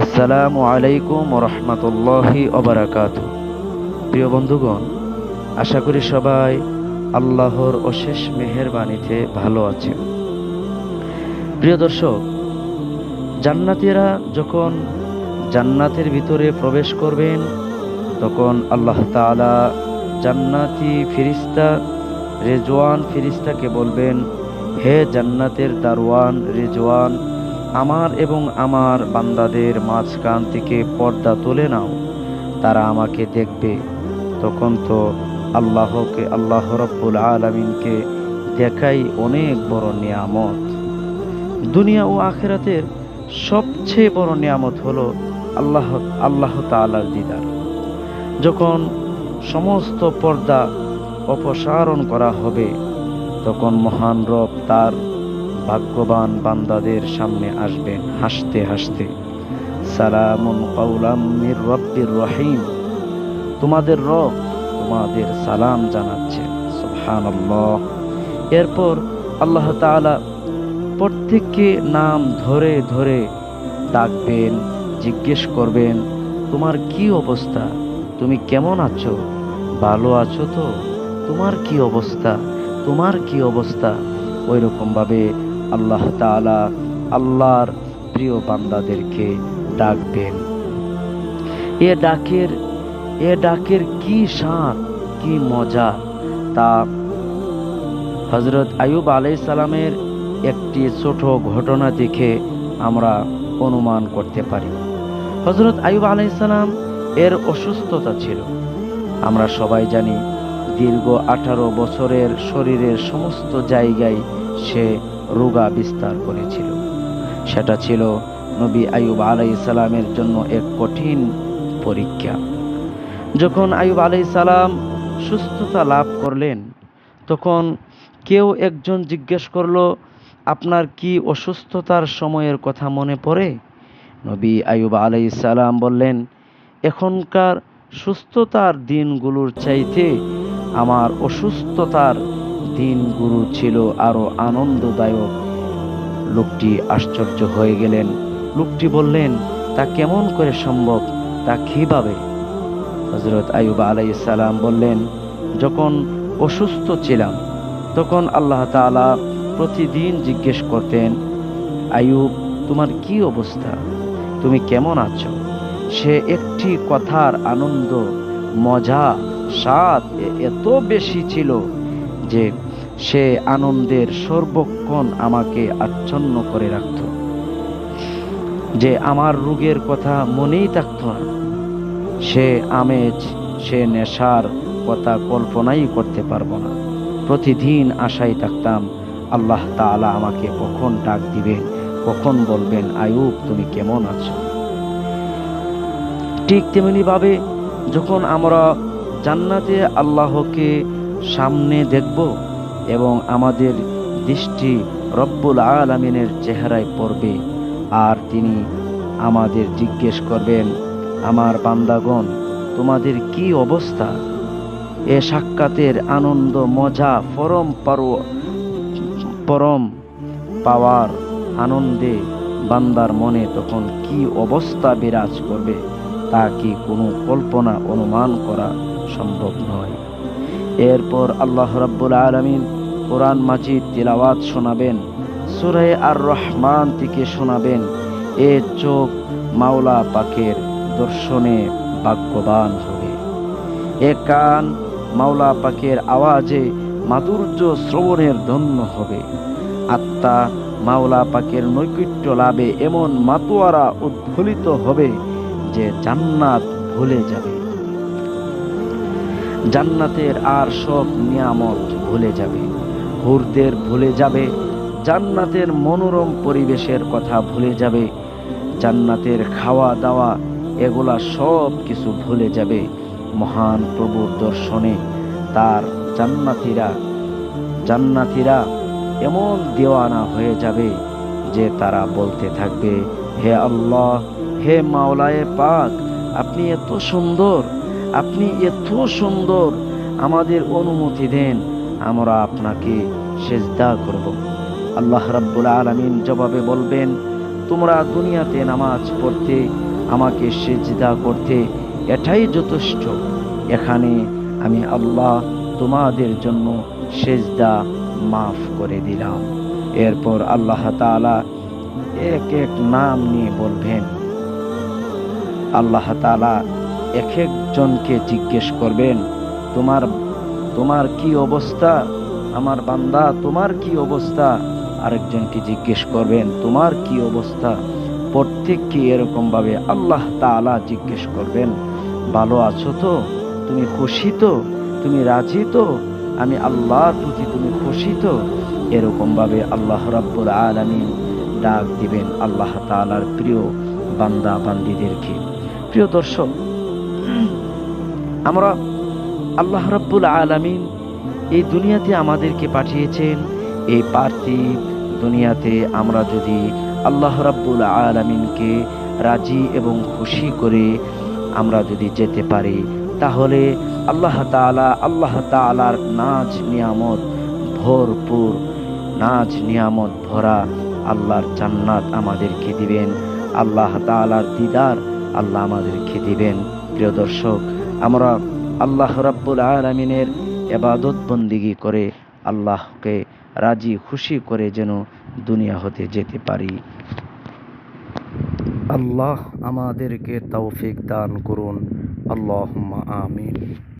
আসসালামু আলাইকুম রহমতুল্লাহি অবরাকাত প্রিয় বন্ধুগণ, আশা করি সবাই আল্লাহর অশেষ মেহেরবানিতে ভালো আছেন। প্রিয় দর্শক, জান্নাতীরা যখন জান্নাতের ভিতরে প্রবেশ করবেন, তখন আল্লাহ তালা জান্নাতি ফিরিস্তা রেজওয়ান ফিরিস্তাকে বলবেন, হে জান্নাতের দারওয়ান রেজওয়ান, আমার এবং আমার বান্দাদের মাঝখান থেকে পর্দা তুলে নাও। তারা আমাকে দেখবে। তখন তো আল্লাহকে, আল্লাহ রব্বুল আলমিনকে দেখাই অনেক বড় নিয়ামত। দুনিয়া ও আখেরাতের সবচেয়ে বড় নিয়ামত হলো আল্লাহ আল্লাহ তাআলার দিদার। যখন সমস্ত পর্দা অপসারণ করা হবে। তখন মহান রব তার ভাগ্যবান বান্দাদের সামনে আসবেন হাসতে হাসতে। সালামুন কৌলাম মির রব্বির রহিম। তোমাদের রব তোমাদের সালাম জানাচ্ছেন সুবহানাল্লাহ। এরপর আল্লাহ তাআলা প্রত্যেককে নাম ধরে ধরে ডাকবেন, জিজ্ঞেস করবেন, তোমার কি অবস্থা? তুমি কেমন আছো? ভালো আছো তো? তোমার কি অবস্থা? তোমার কি অবস্থা? ওই রকমভাবে আল্লাহ তাআলা আল্লাহর প্রিয় বান্দাদেরকে ডাকবেন। এ ডাকের এ ডাকের কি স্বাদ, কি মজা তা হজরত আয়ুব আলাই সালামের একটি ছোট ঘটনা দেখে আমরা অনুমান করতে পারি। হজরত আয়ুব আলাই সালাম এর অসুস্থতা ছিল। আমরা সবাই জানি দীর্ঘ আঠারো বছরের শরীরের সমস্ত জায়গায় সে রোগা বিস্তার করেছিল। সেটা ছিল নবী আয়ুব আলাই সালামের জন্য এক কঠিন পরীক্ষা। যখন আয়ুব আলাই সালাম সুস্থতা লাভ করলেন, তখন কেউ একজন জিজ্ঞেস করল, আপনার কি অসুস্থতার সময়ের কথা মনে পড়ে? নবী আয়ুব আলাই সালাম বললেন, এখনকার সুস্থতার দিনগুলোর চাইতে আমার অসুস্থতার দিনগুলো ছিল আরও আনন্দদায়ক। লোকটি আশ্চর্য হয়ে গেলেন। লোকটি বললেন, তা কেমন করে সম্ভব? তা কীভাবে? হজরত আয়ুব আলাই সালাম বললেন, যখন অসুস্থ ছিলাম, তখন আল্লাহ তাআলা প্রতিদিন জিজ্ঞেস করতেন আয়ুব তোমার কি অবস্থা? তুমি কেমন আছো? সে একটি কথার আনন্দ, মজা স্বাদ এত বেশি ছিল যে সে আনন্দের সর্বক্ষণ আমাকে আচ্ছন্ন করে রাখত। যে আমার রোগের কথা মনেই থাকত না। সে আমেজ, সে নেশার কথা কল্পনাই করতে পারব না। প্রতিদিন আশায় থাকতাম, আল্লাহ তাআলা আমাকে কখন ডাক দিবেন, কখন বলবেন, আয়ুব, তুমি কেমন আছো? ঠিক তেমনি ভাবে যখন আমরা জান্নাতে আল্লাহকে সামনে দেখব এবং আমাদের দৃষ্টি রব্বুল আলমিনের চেহারায় পড়বে। আর তিনি আমাদের জিজ্ঞেস করবেন, আমার বান্দাগণ, তোমাদের কি অবস্থা? এ সাক্ষাতের আনন্দ, মজা, পরম পারো, পরম পাওয়ার আনন্দে বান্দার মনে তখন কি অবস্থা বিরাজ করবে? তা কি কোনো কল্পনা, অনুমান করা সম্ভব নয়। এরপর আল্লাহ রাব্বুল আলামিন কোরআন মাজিদ তিলাওয়াত শোনাবেন, সূরা আর রহমান থেকে শোনাবেন। এ চোখ মাওলা পাকের দর্শনে ভাগ্যবান হবে। এ কান মাওলা পাকের আওয়াজে মাধুর্য শ্রবণের ধন্য হবে। আত্মা মাওলা পাকের নৈকট্য লাভে এমন মাতোয়ারা উদ্ফুলিত হবে যে জান্নাত ভুলে যাবে। জান্নাতের আর সব নিয়ামত ভুলে যাবে। হুরদের ভুলে যাবে। জান্নাতের মনোরম পরিবেশের কথা ভুলে যাবে। জান্নাতের খাওয়া দাওয়া এগুলা সব কিছু ভুলে যাবে। মহান প্রভুর দর্শনে তার জান্নাতিরা জান্নাতিরা এমন দেওয়ানা হয়ে যাবে যে তারা বলতে থাকবে, হে আল্লাহ হে মাওলায়ে পাক, আপনি এত সুন্দর, আপনি এত সুন্দর, আমাদের অনুমতি দেন, আমরা আপনাকে সেজদা করব। আল্লাহ রাব্বুল আলামিন জবাবে বলবেন, তোমরা দুনিয়াতে নামাজ পড়তে, আমাকে সেজদা করতে, এটাই যথেষ্ট। এখানে আমি আল্লাহ তোমাদের জন্য সেজদা মাফ করে দিলাম। এরপর আল্লাহ তাআলা এক এক নাম নিয়ে বলবেন আল্লাহ তাআলা এক একজনকে জিজ্ঞেস করবেন, তোমার তোমার কি অবস্থা? আমার বান্দা, তোমার কি অবস্থা? আরেকজনকে জিজ্ঞেস করবেন, তোমার কি অবস্থা? প্রত্যেককে এরকমভাবে আল্লাহ তাআলা জিজ্ঞেস করবেন, ভালো আছো তো? তুমি খুশি তো? তুমি রাজি তো? আমি আল্লাহর প্রতি তুমি খুশি তো? এরকমভাবে আল্লাহ রাব্বুল আলামিন ডাক দিবেন আল্লাহ তাআলার প্রিয় বান্দা বান্দিদেরকে প্রিয় দর্শক, আমরা আল্লাহ রাব্বুল আলামিন এই দুনিয়াতে আমাদেরকে পাঠিয়েছেন, এই পার্থিব দুনিয়াতে আমরা যদি আল্লাহ রাব্বুল আলামিনকে রাজি এবং খুশি করে আমরা যদি যেতে পারি, তাহলে আল্লাহ তাআলা, আল্লাহ তাআলার নাজ নিয়ামত ভরপুর, নাজ নিয়ামত ভরা আল্লাহর জান্নাত আমাদেরকে দিবেন। আল্লাহ তাআলার দিদার আল্লাহ আমাদেরকে দিবেন। প্রিয় দর্শক, আমরা আল্লাহ রাব্বুল আলমিনের এবাদত বন্দিগি করে আল্লাহকে রাজি, খুশি করে যেন দুনিয়া হতে যেতে পারি। আল্লাহ আমাদেরকে তৌফিক দান করুন। আল্লাহ আমিন।